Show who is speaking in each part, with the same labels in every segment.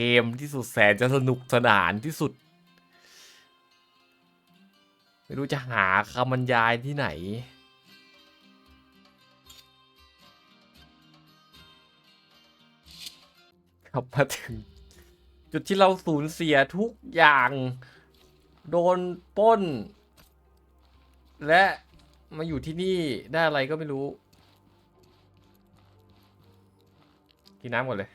Speaker 1: เกมที่สุดแสนจะสนุกสนานที่สุด ไม่รู้จะหาคำบรรยายที่ไหน กลับมาถึง จุดที่เราสูญเสียทุกอย่าง โดนป้น และมาอยู่ที่นี่ได้อะไรก็ไม่รู้ กินน้ำก่อนเลย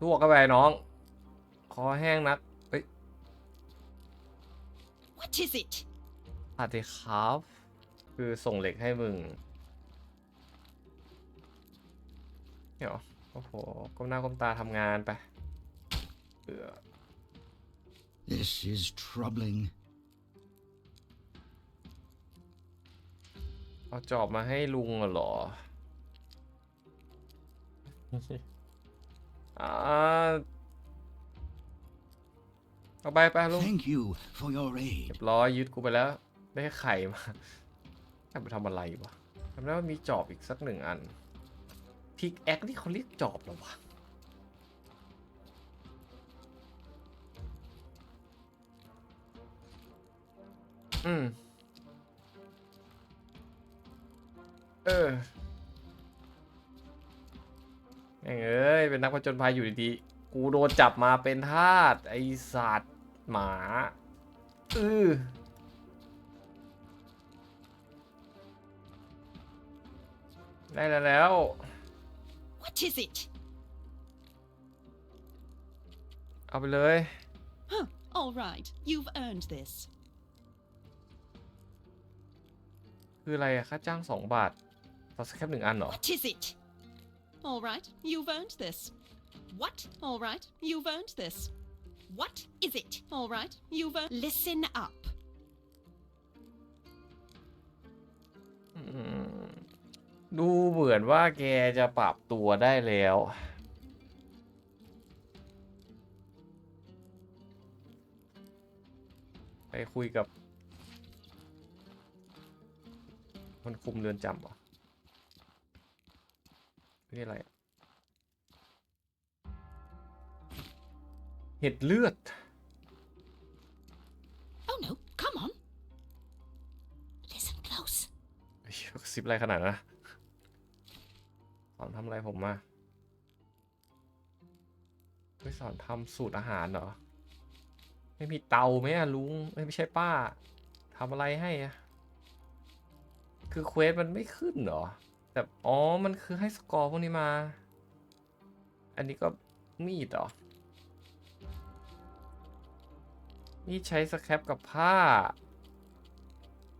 Speaker 1: ลวกเข้าไปน้อง คอแห้งนัก เฮ้ย
Speaker 2: What is it?
Speaker 1: อาติครับ คือส่งเหล็กให้มึงเดี๋ยวโอ้โห ก้มหน้าก้มตาทำงานไปเออ
Speaker 3: This is troubling.
Speaker 1: เอาจอบมาให้ลุงอะเหรอ อ่าเอาไปไปลุง
Speaker 3: Thank you for your
Speaker 1: เรี
Speaker 3: aid.
Speaker 1: ยบร้อยยึดกูไปแล้ว ได้แค่ไข่มาจะไปทำอะไรวะทำได้ว่ามีจอบอีกสักหนึ่งอันพิกแอคที่เขาเรียกจอบเหรอวะอืมเออแม่ง เอ้ยเป็นนักผจญภัยอยู่ดีๆกูโดนจับมาเป็นทาสไอสัตว์หมาอือได้แล้วแล้ว
Speaker 2: What is it?
Speaker 1: เอาไปเลย
Speaker 2: Huh. All right. You've earned this.
Speaker 1: คืออะไรอะค่าจ้างสองบาทต่อสแคปหนึ่งอันเหรอ
Speaker 2: What is it? All right. You've earned this. What? All right. You've earned this. What is it? All right. You've earned. Listen up.
Speaker 1: ดูเหมือนว่าแกจะปรับตัวได้แล้ว ไปคุยกับ คนคุมเรือนจำเหรอ นี่อะไรอะเห็ดเลือด
Speaker 2: Oh no. Come on. Listen close.
Speaker 1: เฮ้ยกระซิบอะไรขนาดนั้นนะสอนทำอะไรผมมาไปสอนทำสูตรอาหารเหรอ ไม่มีเตาไหมอะลุงเอ้ยไม่ใช่ป้าทำอะไรให้อะคือเควสมันไม่ขึ้นเหรอ แต่อ๋อ มันคือให้สกอร์พวกนี้มา อันนี้ก็มีดเหรอ นี่ใช้สแครปกับผ้า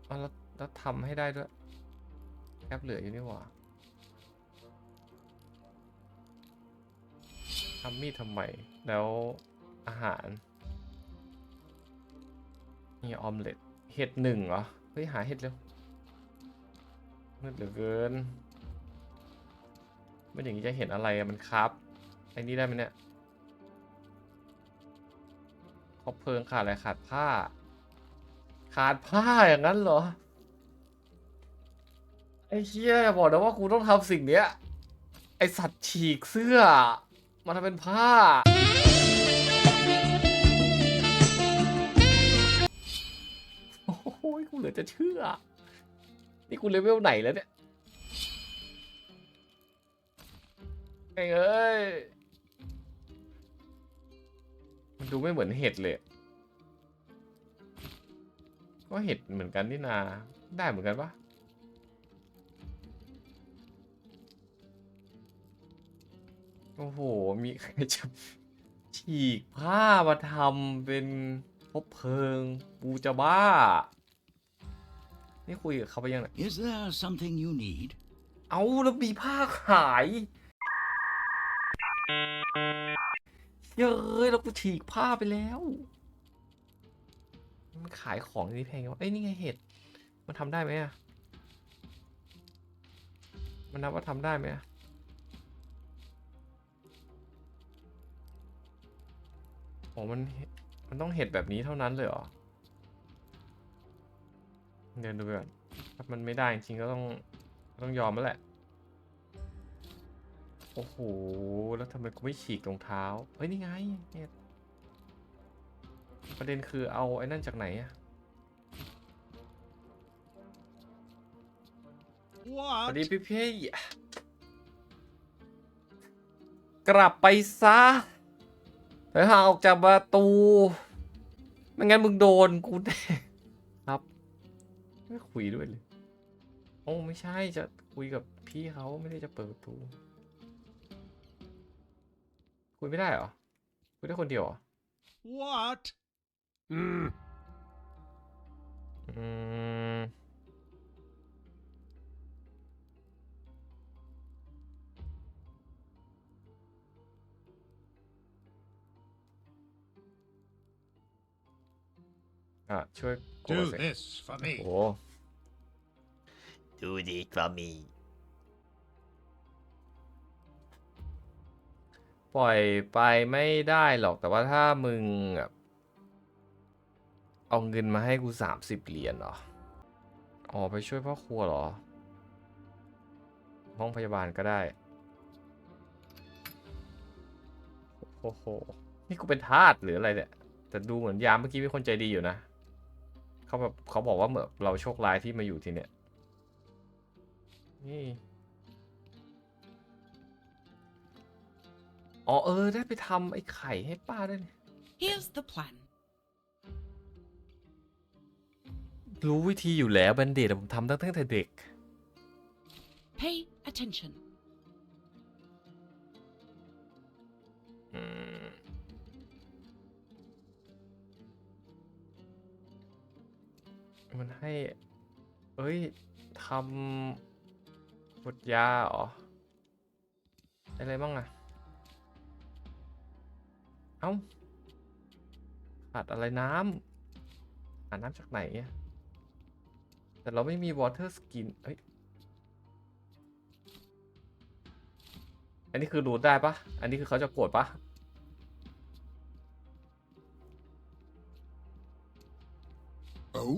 Speaker 1: อ๋อแล้วแล้วทำให้ได้ด้วยแคปเหลืออยู่นี่หว่าทำมีดทำไม แล้วอาหารนี่ออมเล็ตเห็ดหนึ่งเหรอ เฮ้ย หาเห็ดเร็วมืดเหลือเกิน ไม่อย่างนี้จะเห็นอะไรมันครับไอ้นี่ได้ไหมเนี่ยคบเพลิงขาดอะไรขาดผ้า ขาดผ้าอย่างนั้นเหรอไอ้เชี่ยบอกนะว่ากูต้องทำสิ่งเนี้ยไอสัตว์ฉีกเสื้อมาทำเป็นผ้า โอ้โหกูเหลือจะเชื่อ นี่กูเลเวลไหนแล้วเนี่ย ไอ้เอ้ย มันดูไม่เหมือนเห็ดเลย ก็เห็ดเหมือนกันนี่นา ได้เหมือนกันปะโอ้โห มีใครจะฉีกผ้ามาทำเป็นพบเพลิงกูจะบ้า นี่คุยกับเขาไปยังไง
Speaker 3: Is there something you need?
Speaker 1: เอาแล้วมีผ้าขาย เย้ยแล้วกูฉีกผ้าไปแล้ว มันขายของนี่แพงวะเอ้ยนี่ไงเห็ด มันทำได้ไหมอะ มันนับว่าทำได้ไหมอะโอ้มันมันต้องเห็ดแบบนี้เท่านั้นเลยเหรอ เดินดูไปก่อนถ้ามันไม่ได้จริงก็ต้องต้องยอมแล้วแหละ โอ้โห แล้วทำไมกูไม่ฉีกรองเท้า เฮ้ย นี่ไง เนี่ย ประเด็นคือเอาไอ้นั่นจากไหนอะสวัสดีพี่พี่กลับไปซะไปห่างออกจากประตู ไม่งั้นมึงโดนกูแน่ครับ ไม่คุยด้วยเลย โอ้ไม่ใช่จะคุยกับพี่เขาไม่ได้จะเปิดประตู คุยไม่ได้เหรอ คุยได้คนเดียวเหรอ
Speaker 4: What? Hmm.
Speaker 1: อืม อะ ช่วยกด
Speaker 4: Do
Speaker 1: สิ
Speaker 4: this for
Speaker 1: โอ้
Speaker 4: me.
Speaker 1: โห
Speaker 5: Do this for me.
Speaker 1: ปล่อยไปไม่ได้หรอกแต่ว่าถ้ามึงแบบเอาเงินมาให้กูสามสิบเหรียญเหรอ อ๋อ ไปช่วยพ่อครัวเหรอ ห้องพยาบาลก็ได้ โอ้โห นี่กูเป็นทาสหรืออะไรเนี่ย แต่ดูเหมือนยามเมื่อกี้มีคนใจดีอยู่นะ เขาแบบเขาบอกว่าเหมือนเราโชคร้ายที่มาอยู่ที่เนี่ย นี่ อ๋อเออได้ไปทำไอ้ไข่ให้ป้าด้วยนี่
Speaker 2: Here's the plan.
Speaker 1: รู้วิธีอยู่แล้วแบนเดดผมทำตั้งแต่เด็ก
Speaker 2: Pay attention.
Speaker 1: อืม มันให้ เอ้ยทำบดยาเหรอ อะไรบ้างอะ เอ้าขาดอะไรน้ำหาน้ำจากไหนอะแต่เราไม่มี water skin เอ้ย อันนี้คือรูดได้ปะอันนี้คือเขาจะโกรธปะ
Speaker 6: Oh,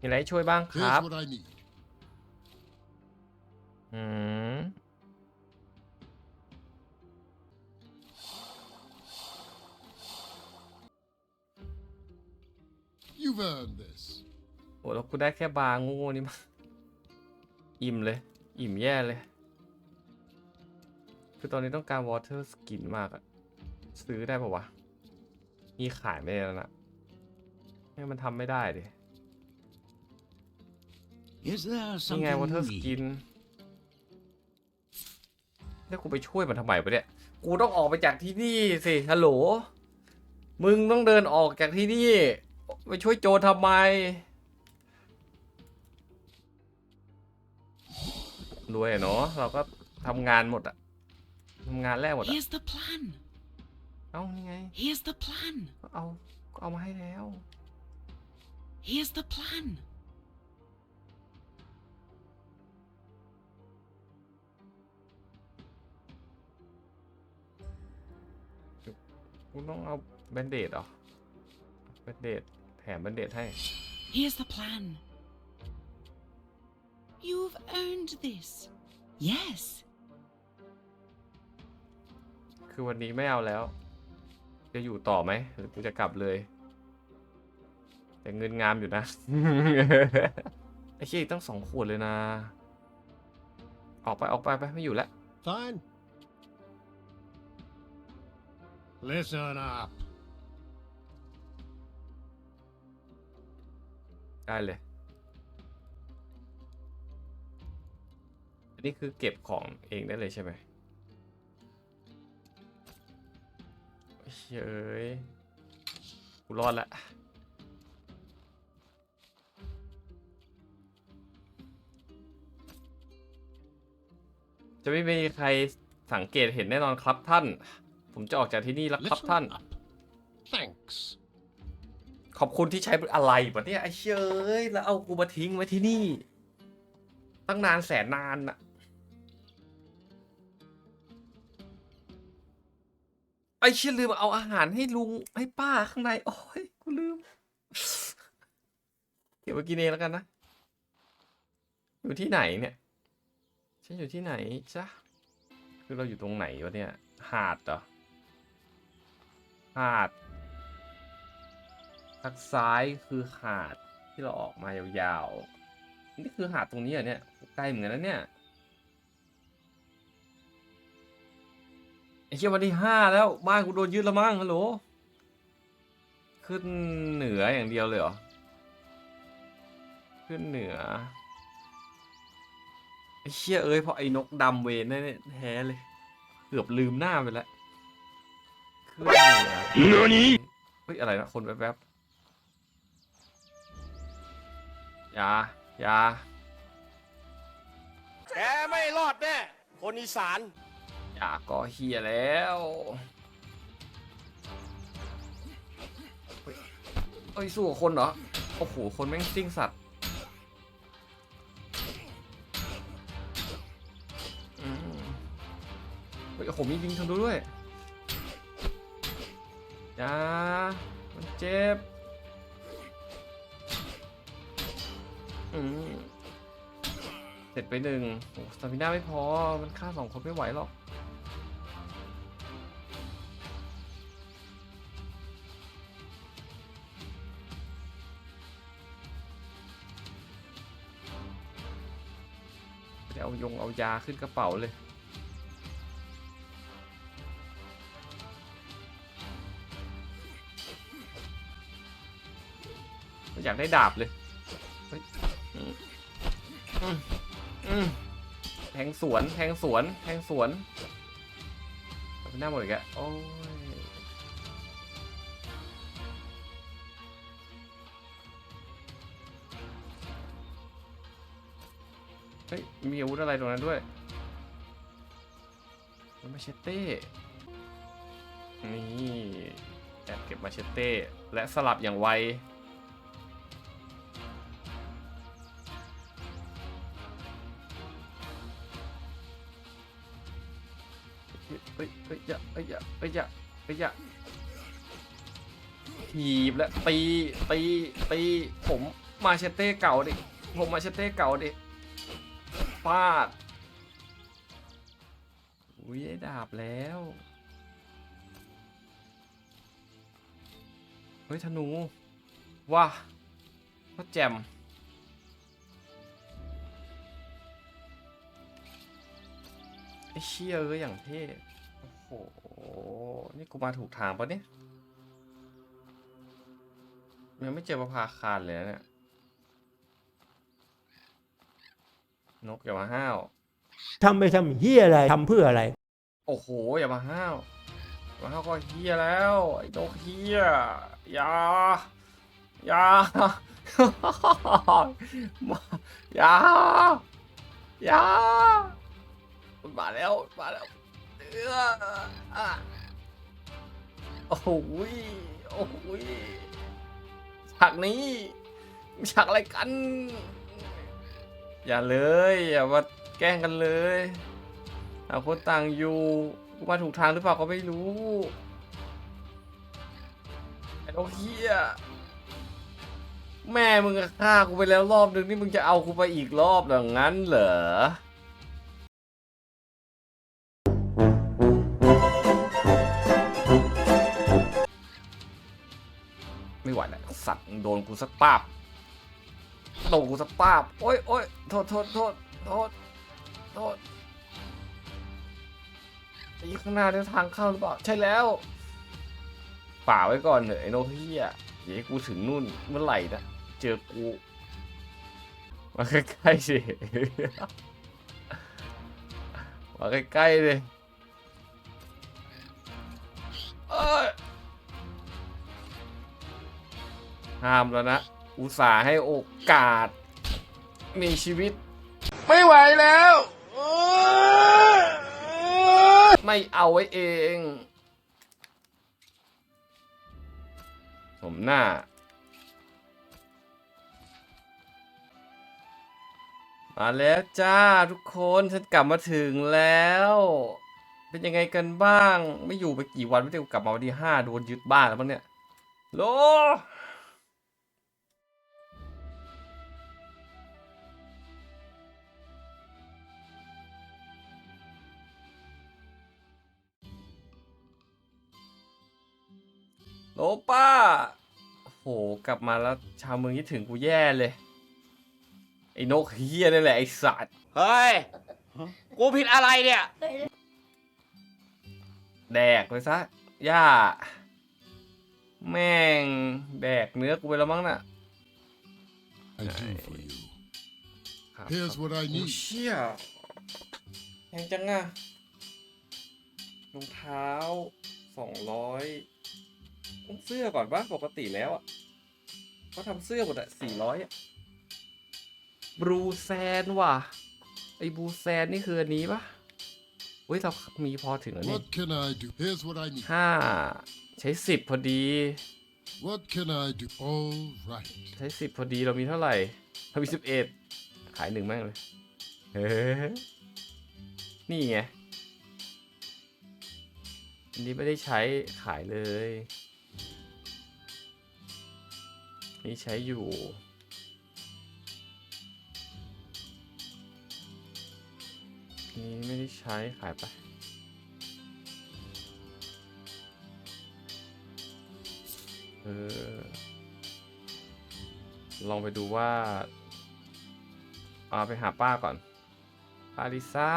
Speaker 1: มีอะไรให้ช่วยบ้างค
Speaker 6: here's
Speaker 1: รับ
Speaker 6: what I need.
Speaker 1: อืม
Speaker 6: You've earned this.
Speaker 1: โอ้แล้วกูได้แค่บาร์งูนี่มั้งอิ่มเลย อิ่มแย่เลย คือตอนนี้ต้องการ water skin มากอะซื้อได้ปะวะ มีขายไม่ได้แล้วนะเนี่ยมันทำไม่ได้ดิ
Speaker 3: Is there
Speaker 1: นี่ไง
Speaker 3: something
Speaker 1: water
Speaker 3: you need?
Speaker 1: skin แล้วกูไปช่วยมันทำไมปะเนี่ย กูต้องออกไปจากที่นี่สิ ฮัลโหล มึงต้องเดินออกจากที่นี่ ไปช่วยโจรทำไม รวยอะเนาะเราก็ทำงานหมดอะทำงานแรกหมดอะ
Speaker 2: Here's the plan.
Speaker 1: เอ้านี่ไง
Speaker 2: Here's the plan.
Speaker 1: ก็เอาก็เอามาให้แล้ว
Speaker 2: Here's the plan.
Speaker 1: กูต้องเอาแบนเดดเหรอแบนเดด แถมแบนเดดให้
Speaker 2: Here's the plan. You've earned this. Yes.
Speaker 1: คือวันนี้ไม่เอาแล้ว จะอยู่ต่อไหม หรือกูจะกลับเลย แต่เงินงามอยู่นะ ไอ้เชี่ยอีกตั้งสองขวดเลยนะ ออกไปออกไปไปไม่อยู่แล้ว
Speaker 4: Fine. Listen up.
Speaker 1: ได้เลย อันนี้คือเก็บของเองได้เลยใช่ไหมเฮ้ยกูรอดละจะไม่มีใครสังเกตเห็นแน่นอนครับท่าน ผมจะออกจากที่นี่แล้วครับท่าน
Speaker 4: Thanks.
Speaker 1: ขอบคุณที่ใช้อะไรวะเนี่ยไอ้เชยแล้วเอากูมาทิ้งไว้ที่นี่ ตั้งนานแสนนานอะไอ้เชี่ยลืมเอาอาหารให้ลุงให้ป้าข้างในโอ้ยกูลืม เดี๋ยวไปกินเองแล้วกันนะ อยู่ที่ไหนเนี่ยฉันอยู่ที่ไหนจ๊ะคือเราอยู่ตรงไหนวะเนี่ย หาดเหรอ หาด ทางซ้ายคือหาดที่เราออกมายาวๆ นี่คือหาดตรงนี้เหรอเนี่ยใกล้เหมือนกันนะเนี่ยไอ้เชี่ยวันที่ห้าแล้วบ้านกูโดนยึดแล้วมั้งฮัลโหลขึ้นเหนืออย่างเดียวเลยเหรอ ขึ้นเหนือไอ้เชี่ยเอ้ยเพราะไอ้นกดำเวนนั่นเนี่ยแท้เลย เกือบลืมหน้าไปแล้วขึ้นเหนือเฮ้ยอะไรนะคนแวบๆ อยาอยา
Speaker 5: แกไม่รอดแน่ คนอีสาน
Speaker 1: อยาก็เฮียแล้วเฮ้ยเอ้ยสู้กับคนเหรอ โอ้โห คนแม่งซิ่งสัตว์อืมเฮ้ยโอ้โหมียิงทางดูด้วยอย่ามันเจ็บ เสร็จไปหนึ่งโอ้สตามิน่าไม่พอ มันฆ่าสองคนไม่ไหวหรอก เดี๋ยวเอายงเอายาขึ้นกระเป๋าเลยอยากได้ดาบเลย แทงสวน แทงสวน แทงสวนเอาไปหน้าหมดอีกแล้วโอ้ยเฮ้ย มีอาวุธอะไรตรงนั้นด้วยมันมาเชตเต้ นี่ แอบเก็บมาเชตเต้ และสลับอย่างไว เฮ้ยอย่าถีบและตีตีตีผมมาเชตเต้เก่าดิผมมาเชตเต้เก่าดิฟาดอุ้ยได้ดาบแล้วเฮ้ยธนูว้าก็แจมไอ้เชี่ยเอ้ยอย่างเท่โอ้โห นี่กูมาถูกทางปะเนี่ย ยังไม่เจอประภาคารเลยนะเนี่ย นกอย่ามาห้าว
Speaker 7: ทำไปทำเฮียอะไรทำเพื่ออะไร
Speaker 1: โอ้โห อย่ามาห้าวอย่ามาห้าวก็เฮียแล้ว ไอ้นกเฮียอย่าอย่ามาอย่าอย่ามันมาแล้วมันมาแล้วเอออะ โอ้โหยโอ้โหยฉากนี้ฉากอะไรกัน อย่าเลย อย่ามาแกล้งกันเลยต่างคนต่างอยู่กูมาถูกทางหรือเปล่าก็ไม่รู้ไอ้โนกเฮียแม่มึงฆ่ากูไปแล้วรอบนึงนี่มึงจะเอากูไปอีกรอบหรองั้นเหรอ สัตว์โดนกูสักป้าบโดนกูสักป้าบโอ้ยโอ้ยโทษโทษโทษโทษโทษไอ้ข้างหน้าเนี่ยทางเข้าหรือเปล่า ใช่แล้วป่าไว้ก่อนเถอะไอ้โนเฮียอย่าให้กูถึงนู่นเมื่อไหร่นะเจอกูมาใกล้ๆสิมาใกล้ๆเลยเอ้ย ห้ามแล้วนะ อุตส่าห์ให้โอกาส มีชีวิต
Speaker 6: ไม่ไหวแล้ว
Speaker 1: ไม่เอาไว้เอง ผมหน้า มาแล้วจ้าทุกคนฉันกลับมาถึงแล้วเป็นยังไงกันบ้าง ไม่อยู่ไปกี่วันไม่ได้กลับมาวันที่ห้าโดนยึดบ้านแล้วมั้งเนี่ย โล โลป้า โห กลับมาแล้วชาวเมืองคิดถึงกูแย่เลย ไอ้นกเฮียนี่แหละไอ้สัตว์
Speaker 5: เฮ้ย กูผิดอะไรเนี่ย
Speaker 1: แดกไปซะ ย่า แม่ง แดกเนื้อกูไปแล้วมั้งน่ะ
Speaker 6: I do for you.
Speaker 1: ครับ
Speaker 6: Here's what I
Speaker 1: โอ้
Speaker 6: need.
Speaker 1: เชี่ยแพงจังอะรองเท้าสองร้อย ต้องเสื้อก่อนปะปกติแล้วอะเขาทำเสื้อหมดอะสี่ร้อยอะบรูแซนว่ะ ไอ้บรูแซนนี่คืออันนี้ปะเฮ้ยเรามีพอถึงแล้วนี่
Speaker 6: What can I do? Here's what I need.
Speaker 1: ห้าใช้สิบพอดี
Speaker 6: What can I do? All right.
Speaker 1: ใช้สิบพอดีเรามีเท่าไหร่เรามีสิบเอ็ดขายหนึ่งแม่งเลยเฮ้ยนี่ไง อันนี้ไม่ได้ใช้ขายเลย นี่ใช้อยู่นี่ไม่ได้ใช้ขายไปเออลองไปดูว่าเอาไปหาป้าก่อนป้าลิซ่า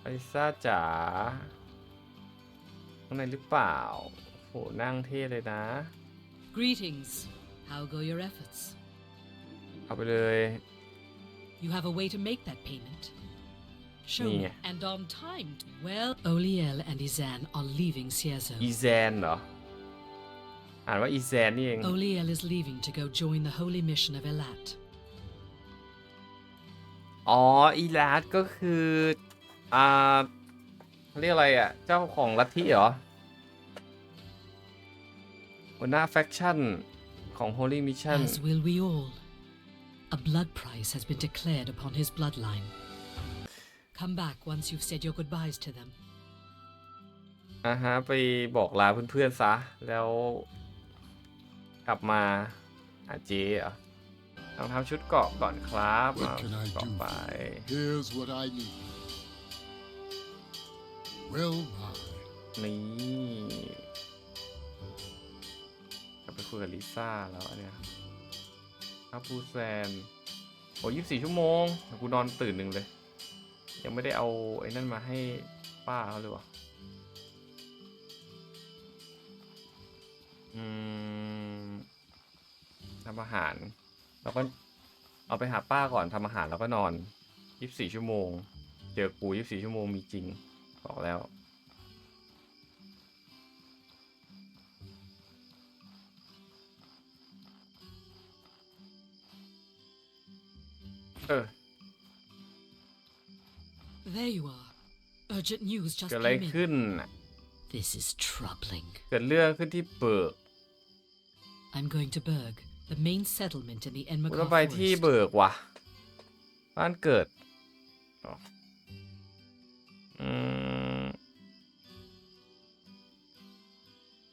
Speaker 1: ป้าลิซ่าจ๋าข้างในหรือเปล่าโหนั่งเท่เลยนะ
Speaker 8: Greetings. How go your efforts?
Speaker 1: เอาไปเลย
Speaker 8: You have a way to make that payment. Show me.
Speaker 1: Yeah.
Speaker 8: And on time. Well, Oliel and Izan are leaving Ciezo.
Speaker 1: อีแซนเหรอ อ่านว่าอีแซนนี่เอง
Speaker 8: Oliel is leaving to go join the holy mission of Elat.
Speaker 1: อ๋อ อีลาดก็คือ อ่าเขาเรียกอะไรอ่ะ เจ้าของลัทธิเหรอ หัวหน้าแฟคชั่นของ Holy Mission
Speaker 8: As will we all. A blood price has been declared upon his bloodline. Come back once you've said your goodbyes to them.
Speaker 1: อ่าฮะไปบอกลาเพื่อนๆซะ แล้วกลับมาหาเจ๊เหรอต้องทำชุดเกราะก่อนครับ
Speaker 6: What
Speaker 1: เอา
Speaker 6: can I
Speaker 1: เกราะ
Speaker 6: do?
Speaker 1: ไป
Speaker 6: for you? Here's what I need. Well, my.
Speaker 1: นี่กลับ ไปคุยกับลิซ่าแล้วเนี่ยครับปูแซนโอ้ยี่สี่ชั่วโมงเดี๋ยวกูนอนตื่นหนึ่งเลย ยังไม่ได้เอาไอ้นั่นมาให้ป้าเขาเลยวะอืมทำอาหาร แล้วก็เอาไปหาป้าก่อนทำอาหารแล้วก็นอนยี่สิบสี่ชั่วโมง เจอกูยี่สิบสี่ชั่วโมงมีจริง บอกแล้ว เออ
Speaker 8: There you are. Urgent news just
Speaker 1: เกิดอะไร
Speaker 8: came in.
Speaker 1: ขึ้นน่ะ
Speaker 8: This is troubling.
Speaker 1: เกิดเรื่องขึ้นที่เบิก
Speaker 8: I'm going to Berg, the main settlement in the
Speaker 1: กู
Speaker 8: Enmakar
Speaker 1: ต้องไปที่
Speaker 8: forest.
Speaker 1: เบิกว่ะ บ้านเกิดอ๋ออืม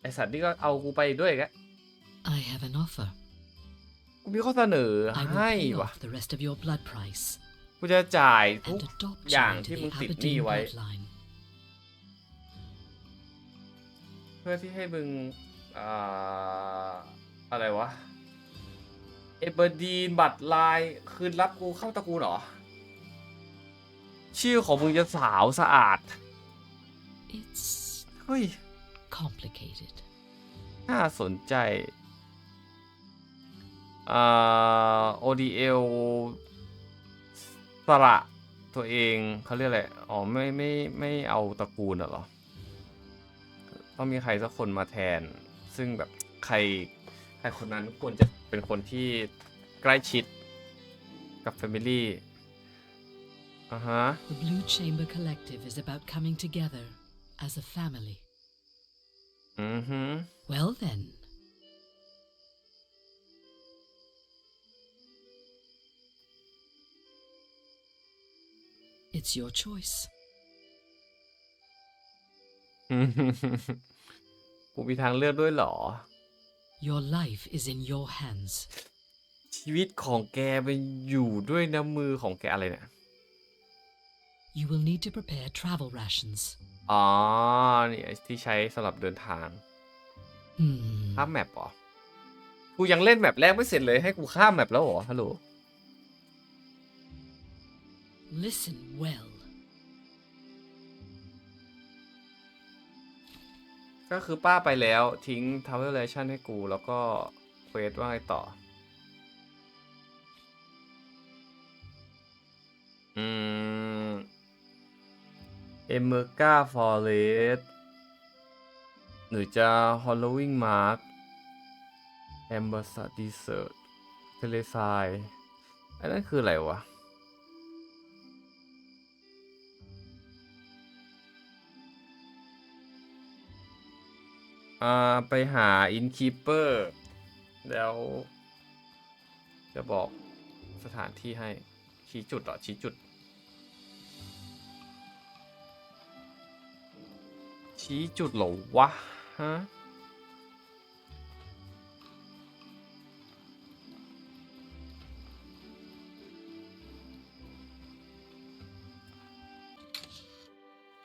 Speaker 1: ไอสัตว์นี่ก็เอากูไปด้วยอีกแก
Speaker 8: I have an offer.
Speaker 1: กูมีข้อเสนอ
Speaker 8: I will
Speaker 1: ให้
Speaker 8: pay
Speaker 1: ว่ะ
Speaker 8: off the rest of your blood price
Speaker 1: กูจะจ่ายทุก
Speaker 8: and adopt
Speaker 1: อย่าง
Speaker 8: you into
Speaker 1: ที่มึง
Speaker 8: the
Speaker 1: ติดหนี้
Speaker 8: Aberdeen
Speaker 1: ไว้
Speaker 8: bloodline.
Speaker 1: เพื่อที่ให้มึงอ่าอะไรวะ เอเบอร์ดีนบัตรลายคืนรับกูเข้าตระกูลเหรอ ชื่อของมึงจะสาวสะอาด
Speaker 8: It's
Speaker 1: เฮ้ย
Speaker 8: complicated.
Speaker 1: น่าสนใจ อ่า ODL สระตัวเองเขาเรียกอะไร อ๋อ ไม่ ไม่ ไม่เอาตระกูลน่ะเหรอ ต้องมีใครสักคนมาแทน ซึ่งแบบใคร ใครคนนั้นควรจะเป็นคนที่ใกล้ชิดกับ Family อ่าฮะ
Speaker 8: The Blue Chamber Collective is about coming together as a family.
Speaker 1: อือฮึ
Speaker 8: Well then, it's your choice.
Speaker 1: กูมีทางเลือกด้วยเหรอ
Speaker 8: Your life is in your hands.
Speaker 1: ชีวิตของแกเป็นอยู่ด้วยน้ำมือของแกอะไรเนี่ย
Speaker 8: You will need to prepare travel rations.
Speaker 1: อ๋อนี่ไอ้ที่ใช้สำหรับเดินทาง
Speaker 8: Hmm.
Speaker 1: ข้ามแมปเหรอ กูยังเล่นแมปแรกไม่เสร็จเลยให้กูข้ามแมปแล้วเหรอ ฮัลโหล
Speaker 8: Listen well.
Speaker 1: ก็คือป้าไปแล้วทิ้งทาวเวอร์เลชันให้กูแล้วก็เควสว่าไงต่อ อืม เอเมอร์กาฟอเรสหรือจะฮอลโลวิงมาร์กแอมเบอร์สดีเซอร์เทเลซายอันนั้นคืออะไรวะ อ่าไปหาอินคีเปอร์แล้ว จะบอกสถานที่ให้ชี้จุดเหรอชี้จุด ชี้จุดเหรอวะฮะ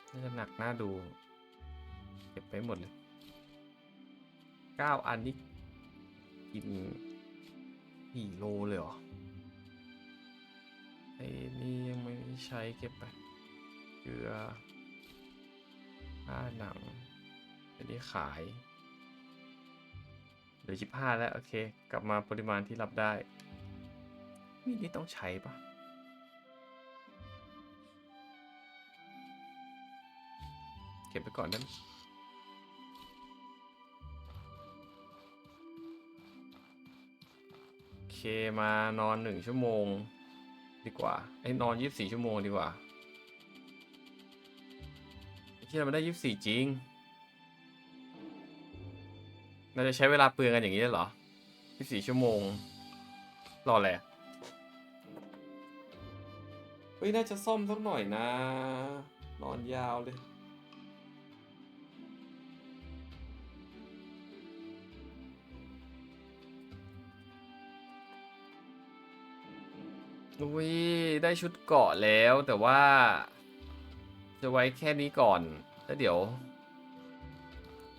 Speaker 1: น่าจะหนักหน้าดู เก็บไปหมดเลย เก้าอันนี้กินกี่โลเลยเหรอไอ้นี่ยังไม่ใช้เก็บไปเกลือผ้าหนังอันนี้ขายเหลือสิบห้าแล้ว โอเค กลับมาปริมาณที่รับได้ มีนี่ต้องใช้ปะเก็บไปก่อนได้ไหม มานอนหนึ่งชั่วโมง ดีกว่าไอ้นอนยี่สิบสี่ชั่วโมงดีกว่าที่เราไม่ได้ยี่สิบสี่จริงเราจะใช้เวลาเปลืองกันอย่างนี้เลยเหรอยี่สิบสี่ชั่วโมง รออะไรอะเฮ้ยน่าจะซ่อมสักหน่อยนะ นอนยาวเลย อุ้ยได้ชุดเกาะแล้วแต่ว่า จะไว้แค่นี้ก่อน แล้วเดี๋ยว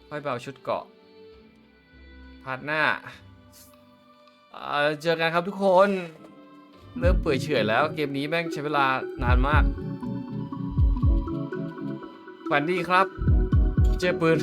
Speaker 1: ค่อยไปเอาชุดเกาะพาร์ทหน้าเอ่อเจอกันครับทุกคน เริ่มเปื่อยเฉื่อยแล้วเกมนี้แม่งใช้เวลานานมากฝันดีครับ เจอปืน